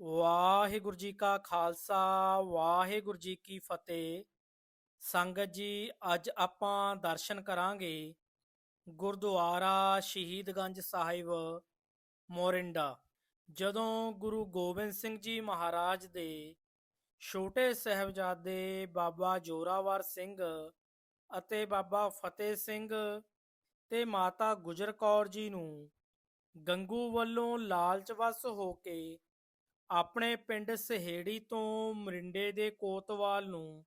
ਵਾਹਿਗੁਰੂ ਜੀ ਕਾ ਖਾਲਸਾ, ਵਾਹਿਗੁਰੂ ਜੀ ਕੀ ਫਤਿਹ। ਸੰਗਤ ਜੀ, ਅੱਜ ਆਪਾਂ ਦਰਸ਼ਨ ਕਰਾਂਗੇ ਗੁਰਦੁਆਰਾ ਸ਼ਹੀਦਗੰਜ ਸਾਹਿਬ, ਮੋਰਿੰਡਾ। ਜਦੋਂ ਗੁਰੂ ਗੋਬਿੰਦ ਸਿੰਘ ਜੀ ਮਹਾਰਾਜ ਦੇ ਛੋਟੇ ਸਹਿਬਜ਼ਾਦੇ ਬਾਬਾ ਜੋਰਾਵਰ ਸਿੰਘ ਅਤੇ ਬਾਬਾ ਫਤਿਹ ਸਿੰਘ ਤੇ ਮਾਤਾ ਗੁਜਰ ਕੌਰ ਜੀ ਨੂੰ ਗੰਗੂ ਵੱਲੋਂ ਲਾਲਚਵਸ ਹੋ ਕੇ ਆਪਣੇ ਪਿੰਡ ਸਹੇੜੀ ਤੋਂ ਮਰਿੰਡੇ ਦੇ ਕੋਤਵਾਲ ਨੂੰ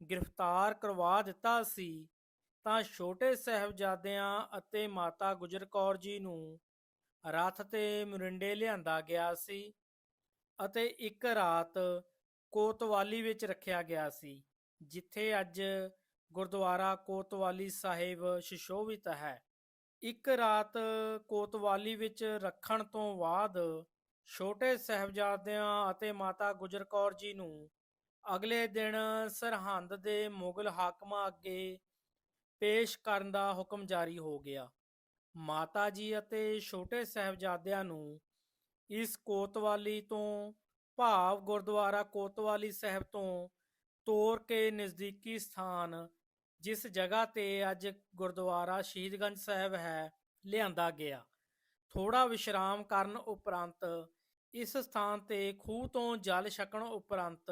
ਗ੍ਰਿਫਤਾਰ ਕਰਵਾ ਦਿੱਤਾ ਸੀ, ਤਾਂ ਛੋਟੇ ਸਹਿਬਜ਼ਾਦਿਆਂ ਅਤੇ ਮਾਤਾ ਗੁਜਰ ਕੌਰ ਜੀ ਨੂੰ ਰੱਥ ਤੇ ਮਰਿੰਡੇ ਲਿਆਂਦਾ ਗਿਆ ਸੀ ਅਤੇ ਇੱਕ ਰਾਤ ਕੋਤਵਾਲੀ ਵਿੱਚ ਰੱਖਿਆ ਗਿਆ ਸੀ, ਜਿੱਥੇ ਅੱਜ ਗੁਰਦੁਆਰਾ ਕੋਤਵਾਲੀ ਸਾਹਿਬ ਸ਼ਿਸ਼ੋਭਿਤ ਹੈ। ਇੱਕ ਰਾਤ ਕੋਤਵਾਲੀ ਵਿੱਚ ਰੱਖਣ ਤੋਂ ਬਾਅਦ ਛੋਟੇ ਸਾਹਿਬਜ਼ਾਦਿਆਂ ਅਤੇ ਮਾਤਾ ਗੁਜਰ ਕੌਰ ਜੀ ਨੂੰ ਅਗਲੇ ਦਿਨ ਸਰਹੰਦ ਦੇ ਮੁਗਲ ਹਾਕਮਾਂ ਅੱਗੇ ਪੇਸ਼ ਕਰਨ ਦਾ ਹੁਕਮ ਜਾਰੀ ਹੋ ਗਿਆ। ਮਾਤਾ ਜੀ ਅਤੇ ਛੋਟੇ ਸਹਿਬਜ਼ਾਦਿਆਂ ਨੂੰ ਇਸ ਕੋਤਵਾਲੀ ਤੋਂ ਭਾਵ ਗੁਰਦੁਆਰਾ ਕੋਤਵਾਲੀ ਸਾਹਿਬ ਤੋਂ ਤੋਰ ਕੇ ਨਜ਼ਦੀਕੀ ਸਥਾਨ, ਜਿਸ ਜਗ੍ਹਾ ਤੇ ਅੱਜ ਗੁਰਦੁਆਰਾ ਸ਼ਹੀਦਗੰਜ ਸਾਹਿਬ ਹੈ, ਲਿਆਂਦਾ ਗਿਆ। ਥੋੜਾ ਵਿਸ਼ਰਾਮ ਕਰਨ ਉਪਰੰਤ, ਇਸ ਸਥਾਨ ਤੇ ਖੂਹ ਤੋਂ ਜਲ ਛਕਣ ਉਪਰੰਤ,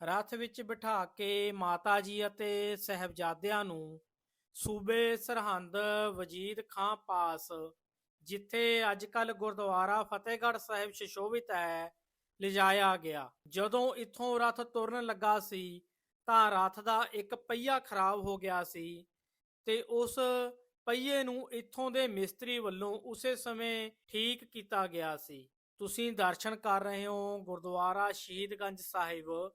ਰਥ ਵਿੱਚ ਬਿਠਾ ਕੇ ਮਾਤਾ ਜੀ ਅਤੇ ਸਹਿਬਜ਼ਾਦਿਆਂ ਨੂੰ ਸੂਬੇ ਸਰਹੰਦ ਵਜੀਦ ਖਾਂ ਪਾਸ, ਜਿੱਥੇ ਅੱਜ ਕੱਲ ਗੁਰਦੁਆਰਾ ਫਤਿਹਗੜ੍ਹ ਸਾਹਿਬ ਸ਼ਿਸ਼ੋਭਿਤ ਹੈ, ਲਿਜਾਇਆ ਗਿਆ। ਜਦੋਂ ਇੱਥੋਂ ਰਥ ਤੁਰਨ ਲੱਗਾ ਸੀ, ਤਾਂ ਰਥ ਦਾ ਇੱਕ ਪਹੀਆ ਖਰਾਬ ਹੋ ਗਿਆ ਸੀ ਤੇ ਉਸ ਪਹੀਏ ਨੂੰ ਇੱਥੋਂ ਦੇ ਮਿਸਤਰੀ ਵੱਲੋਂ ਉਸੇ ਸਮੇਂ ਠੀਕ ਕੀਤਾ ਗਿਆ ਸੀ। ਤੁਸੀਂ ਦਰਸ਼ਨ ਕਰ ਰਹੇ ਹੋ ਗੁਰਦੁਆਰਾ ਸ਼ਹੀਦਗੰਜ ਸਾਹਿਬ।